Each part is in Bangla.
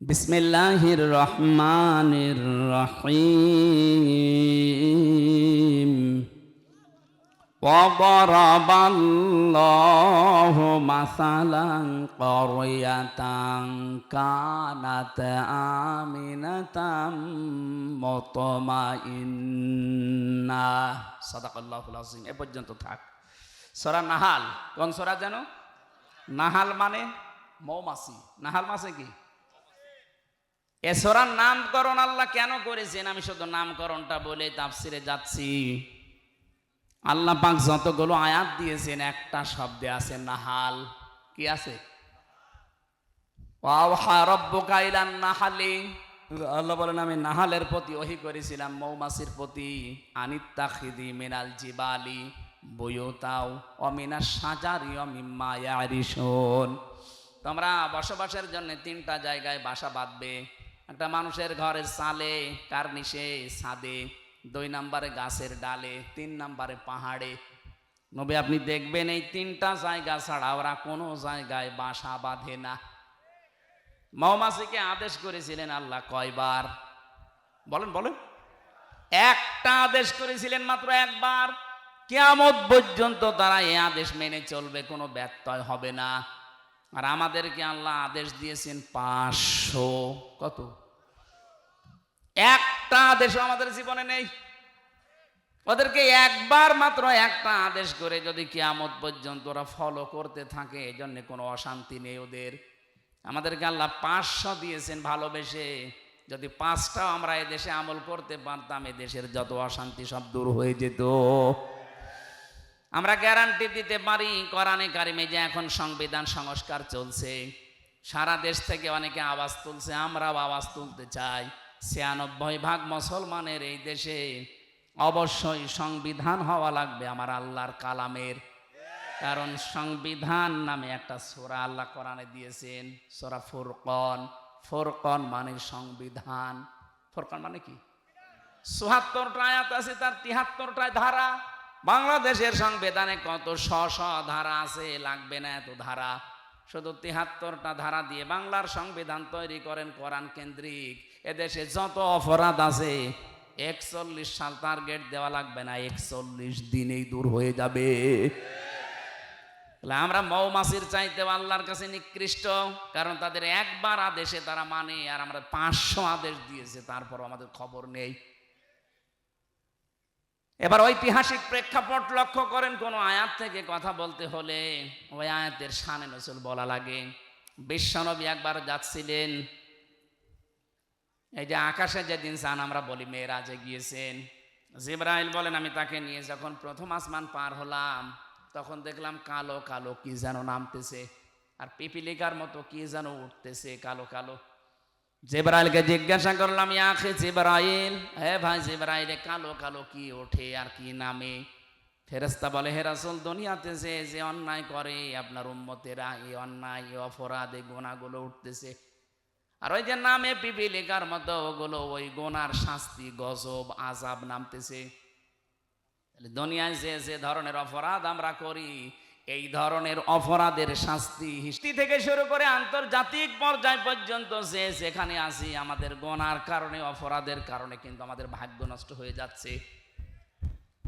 بسم الله الرحمن الرحيم وضرب الله مثلا قرية كانت آمنة مطمئنة صدق الله العظيم এ পর্যন্ত থাক সরা নাহাল কোন সরা জানো নাহাল মানে মৌমাছি নাহাল মাছে কি এসরার নামকরণ আল্লাহ কেন করেছেন? আমি শুধু নামকরণটা বলে তাফসিরে যাচ্ছি। আল্লাহ পাক যতগুলো আয়াত দিয়েছেন, একটা শব্দে আছে নাহাল। কি আছে? নাহালি। আল্লাহ বলেন, আমি নাহালের প্রতি ওহি করেছিলাম, মৌমাছির প্রতি। আনিত্তাখিদি মিনাল জিবালি বয়তাও অমিনা সাজারি অমিম্মা ইয়ারিসুন তোমরা বসবাসের জন্য তিনটা জায়গায় বাসা বাঁধবে। একটা মানুষের ঘরের সালে, কার্নিশে, ছাদে, দুই নম্বরে গাছের ডালে, তিন নম্বরে পাহাড়ে। নবে, আপনি দেখবেন এই তিনটা জায়গা ছাড়া ওরা কোনো জায়গায় বাসা বাঁধে না। মৌমাছিকে আদেশ করেছিলেন আল্লাহ কয়বার? বলেন বলেন। একটা আদেশ করেছিলেন মাত্র একবার। কেয়ামত পর্যন্ত তারা এই আদেশ মেনে চলবে, কোনো ব্যত্যয় হবে না। আর আমাদেরকে আল্লাহ আদেশ দিয়েছেন পাঁচশো কত? একটা আদেশও আমাদের জীবনে নেই। ওদেরকে একবার মাত্র একটা আদেশ করে যদি কিয়ামত পর্যন্ত ওরা ফলো করতে থাকে এই জন্য কোনো অশান্তি নেই ওদের। আমাদেরকে আল্লাহ পাঁচশো দিয়েছেন ভালোবেসে। যদি পাঁচটাও আমরা এদেশে আমল করতে পারতাম দেশের যত অশান্তি সব দূর হয়ে যেত। আমরা গ্যারান্টি দিতে পারি, কোরআনে কারিমে যে এখন সংবিধান সংস্কার চলছে। সারা দেশ থেকে অনেকে আওয়াজ তুলছে, আমরাও আওয়াজ তুলতে চাই। ছিয়ানব্বই ভাগ মুসলমানের এই দেশে অবশ্যই সংবিধান হওয়া লাগবে আমার আল্লাহর কালামের। কারণ সংবিধান নামে একটা সোরা আল্লাহ কোরআনে দিয়েছেন, সোরা ফুরকন। ফুরকন মানে সংবিধান। ফোরকন মানে কি? চুহাত্তরটা আয়াত আছে, তার তিহাত্তরটায় ধারা। বাংলাদেশের সংবিধানে কত শ শ ধারা আছে? লাগবে না এত ধারা। শুধু তিহাত্তরটা ধারা দিয়ে বাংলার সংবিধান তৈরি করেন কোরআন কেন্দ্রিক। এদেশে যত অপরাধ আছে, একচল্লিশ সাল টার্গেট দেওয়া লাগবে না, একচল্লিশ দিনেই দূর হয়ে যাবে। আমরা মৌমাছির চাইতে আল্লাহর কাছে নিকৃষ্ট, কারণ তাদের একবার আদেশে তারা মানে আর আমরা পাঁচশো আদেশ দিয়েছে তারপর আমাদের খবর নেই। এবার ঐতিহাসিক প্রেক্ষাপট লক্ষ্য করেন, কোন আয়াত থেকে কথা বলতে হলে ওই আয়াতের শানে নজল বলা লাগে। বিশ্বনবী একবার যাচ্ছিলেন, এই যে আকাশে যেদিন চান আমরা বলি মেয়েরাজে গিয়েছেন, জিব্রাইল বলেন, আমি তাকে নিয়ে যখন প্রথম আসমান পার হলাম, তখন দেখলাম কালো কালো কি যেন নামতেছে, আর পিপিলিকার মতো কি যেন উঠতেছে, কালো কালো জেবরাইলকে জিজ্ঞাসা করলাম ইয়াখে জিবরাইল? হে ভাই জিবরাইল কালো কালো কি ওঠে আর কি নামে? ফেরেস্তা বলে, হে রাসূল, দুনিয়াতে যে যে অন্যায় করে, আপনার উম্মতেরা এই অন্যায়, এই অপরাধ এই গোনাগুলো উঠতেছে। আর ওই যে নামে পিপিলিকার মতো ওগুলো, ওই গোনার শাস্তি, গজব আজাব নামতেছে। দুনিয়ায় যে যে ধরনের অপরাধ আমরা করি এই ধরনের অপরাধের শাস্তি হিস্ট্রি থেকে শুরু করে আন্তর্জাতিক পর্যায় পর্যন্ত যে যেখানে আসি আমাদের গোনার কারণে, অপরাধের কারণে কিন্তু আমাদের ভাগ্য নষ্ট হয়ে যাচ্ছে।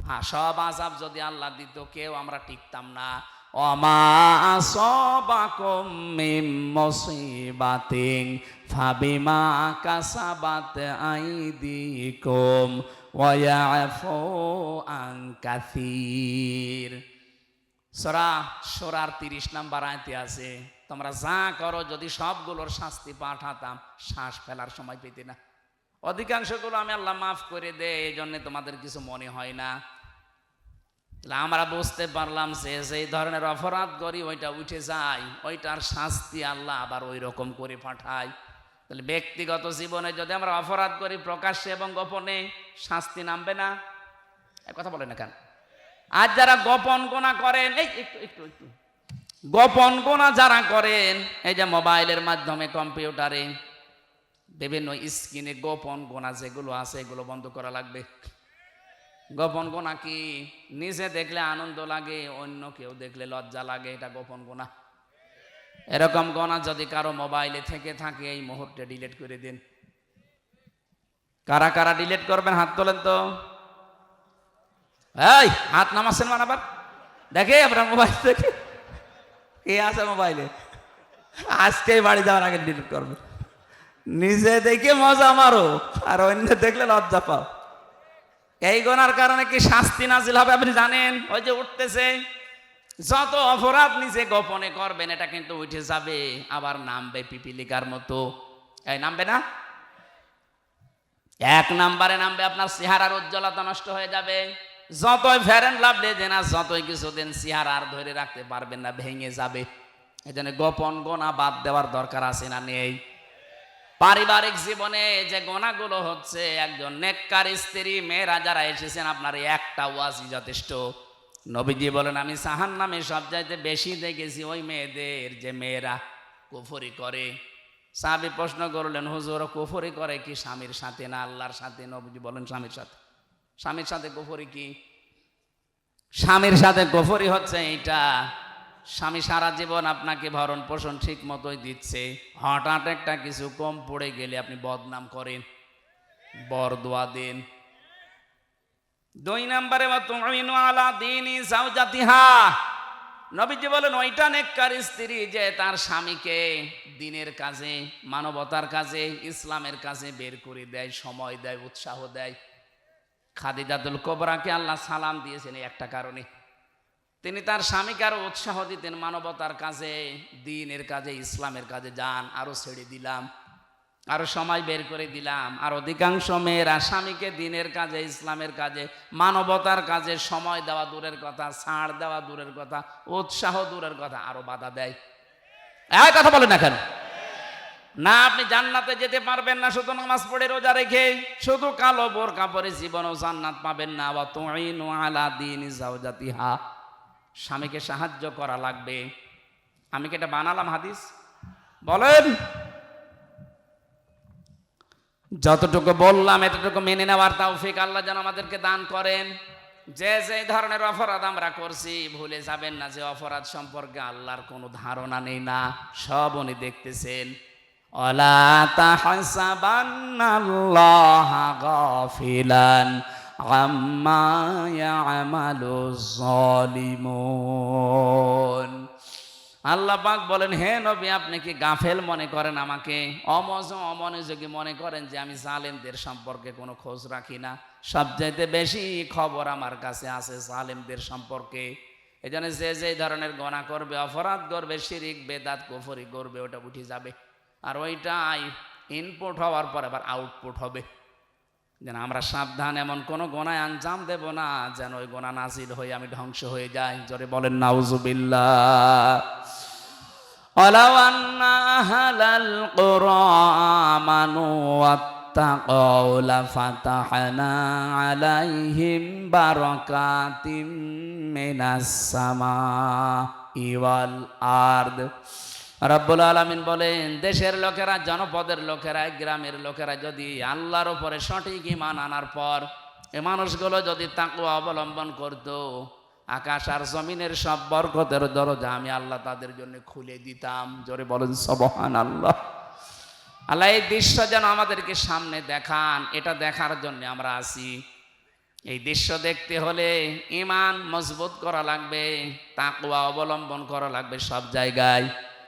হ্যাঁ সব আজাব যদি আল্লাহ দিত, কেউ আমরা টিকতাম না। অমা সবাকুম মিম মুসিবাতিন ফাবিমা কাসাবাত আইদিকুম ওয়া ইয়াফু আন কাসীর। সরা, সরার তিরিশ নাম্বার আয়তে আছে, তোমরা যা করো, যদি সবগুলোর শাস্তি পাঠাতাম, শ্বাস ফেলার সময় পেতে না। অধিকাংশগুলো আমি আল্লাহ মাফ করে দে এই জন্য তোমাদের কিছু মনে হয় না। আমরা বুঝতে পারলাম যে, যেই ধরনের অপরাধ করি, ওইটা উঠে যায়, ওইটার শাস্তি আল্লাহ আবার ওই রকম করে পাঠায়। তাহলে ব্যক্তিগত জীবনে যদি আমরা অপরাধ করি, প্রকাশ্যে এবং গোপনে, শাস্তি নামবে না? কথা বলে না কেন? আর যারা গোপন গোনা করেন, এই একটু একটু একটু। গোপন গোনা যারা করেন, এই যে মোবাইলের মাধ্যমে কম্পিউটারে বিভিন্ন স্ক্রিনে গোপন গোনা যেগুলো আছে, এগুলো বন্ধ করা লাগবে। গোপন গোনা কি? নিজে দেখলে আনন্দ লাগে, অন্য কেউ দেখলে লজ্জা লাগে, এটা গোপন গোনা। এরকম গোনা যদি কারও মোবাইলে থেকে থাকে, এই মুহূর্তে ডিলিট করে দিন। কারা কারা ডিলিট করবেন? হাত তোলেন তো। এই, হাত নামাচ্ছেন মানে আবার? দেখে আপনার মোবাইল দেখে। কে আছে মোবাইলে আজকে বাড়ি যাওয়ার আগে ডিলিট করবে। নিজে দেখে মজা মারো, আর অন্য দেখলে লজ্জা পাও। এই গোনার কারণে কি শাস্তি নাজিল হবে আপনি জানেন? ওই যে উঠতেছে। যত অপরাধ নিজে গোপনে করবেন, এটা কিন্তু উঠে যাবে। আবার নামবে পিপিলিকার মতো। এই নামবে না? এক নাম্বারে নামবে, আপনার চেহারার উজ্জ্বলতা নষ্ট হয়ে যাবে। যতই ফেরেন লাভলে যে না, যতই কিছুদিন চেহারা আর ধরে রাখতে পারবেন না, ভেঙে যাবে। এই জন্য গোপন গোনা বাদ দেওয়ার দরকার আছে না নেই। পারিবারিক জীবনে যে গোনাগুলো হচ্ছে, একজন নেককার স্ত্রী, মেয়েরা যারা এসেছেন, আপনার একটা ওয়াজই যথেষ্ট। নবীজি বলেন, আমি সাহান নামে সব চাইতে বেশি দেখেছি ওই মেয়েদের যে মেয়েরা কুফরি করে। সাহাবি প্রশ্ন করলেন, হুজুর, কুফরি করে কি স্বামীর সাথে না আল্লাহর সাথে? নবীজি বলেন, স্বামীর সাথে। স্বামীর সাথে কুফরি কি? স্বামীর সাথে কুফরি হচ্ছে এইটা। স্বামী সারা জীবন আপনাকে ভরণ পোষণ ঠিক মতোই দিচ্ছে। হঠাৎ একটা কিছু কম পড়ে গেলে আপনি বদনাম করেন, বর দোয়া দেন। দুই নম্বরে আলা নবীজি বলেন, ওইটা নেককার স্ত্রী যে তার স্বামীকে দিনের কাজে, মানবতার কাজে, ইসলামের কাজে বের করে দেয়, সময় দেয়, উৎসাহ দেয়। খাদিজাতুল কোবরাকে আল্লাহ সালাম দিয়েছেন এই একটা কারণে। তিনি তার স্বামীকে আরও উৎসাহ দিতেন, মানবতার কাজে, দিনের কাজে, ইসলামের কাজে, যান, আরও ছেড়ে দিলাম, আরও সময় বের করে দিলাম, আর অধিকাংশ মেয়েরা স্বামীকে দিনের কাজে, ইসলামের কাজে, মানবতার কাজে সময় দেওয়া দূরের কথা, ছাড় দেওয়া দূরের কথা, উৎসাহ দূরের কথা আরও বাধা দেয়। কথা বলেন এখন না, আপনি জান্নাতে যেতে পারবেন না, শুধু নামাজ পড়ে রোজা রেখে। শুধু কালো বোর কাপড়ে জীবনও জান্নাত পাবেন না। বা তুইনু আলা দিন জাউজাতিহা স্বামীকে সাহায্য করা লাগবে। আমি কি এটা বানালাম হাদিস? বলেন। যতটুকু বললাম, এতটুকু মেনে নেওয়ার তৌফিক আল্লাহ যেন আমাদেরকে দান করেন। যে যে ধরনের অপরাধ আমরা করছি, ভুলে যাবেন না যে অপরাধ সম্পর্কে আল্লাহর কোনো ধারণা নেই না। সব উনি দেখতেছেন। অলা তাহসাবান্নাল্লাহা গাফিলান আম্মা ইয়ামালু যালিমুন। আল্লাহ পাক বলেন, হে নবী, আপনি কি গাফেল মনে করেন আমাকে? অমজ অমনোযোগী মনে করেন যে আমি জালেমদের সম্পর্কে কোনো খোঁজ রাখি না? সবচাইতে বেশি খবর আমার কাছে আছে জালেমদের সম্পর্কে। এই জন্য যে যে ধরনের গণা করবে, অপরাধ করবে, শিরিক, বেদাত, কুফরি করবে, ওটা উঠে যাবে। আর ওইটাই ইনপুট হওয়ার পর আবার আউটপুট হবে যেন আমরা সাবধান এমন কোন গোনায় আঞ্জাম দেব না যেন ওই গোনা নাজিল হয়ে আমি ধ্বংস হয়ে যাই জোরে বলেন নাউজুবিল্লাহ ولو أن أهل القرى آمنوا واتقوا لفتحنا عليهم بركات من السماء والأرض রব্বুল আলমিন বলেন, দেশের লোকেরা, জনপদের লোকেরা, গ্রামের লোকেরা যদি আল্লাহর উপরে সঠিক ইমান আনার পর এ মানুষগুলো যদি তাকে অবলম্বন করত, আকাশ আর জমিনের সব বরকতের দরজা আমি আল্লাহ তাদের জন্য খুলে দিতাম। জোরে বলেন সবহান আল্লাহ আল্লাহ এই দৃশ্য যেন আমাদেরকে সামনে দেখান, এটা দেখার জন্য আমরা আছি। এই দৃশ্য দেখতে হলে ইমান মজবুত করা লাগবে তাকুয়া অবলম্বন করা লাগবে সব জায়গায়।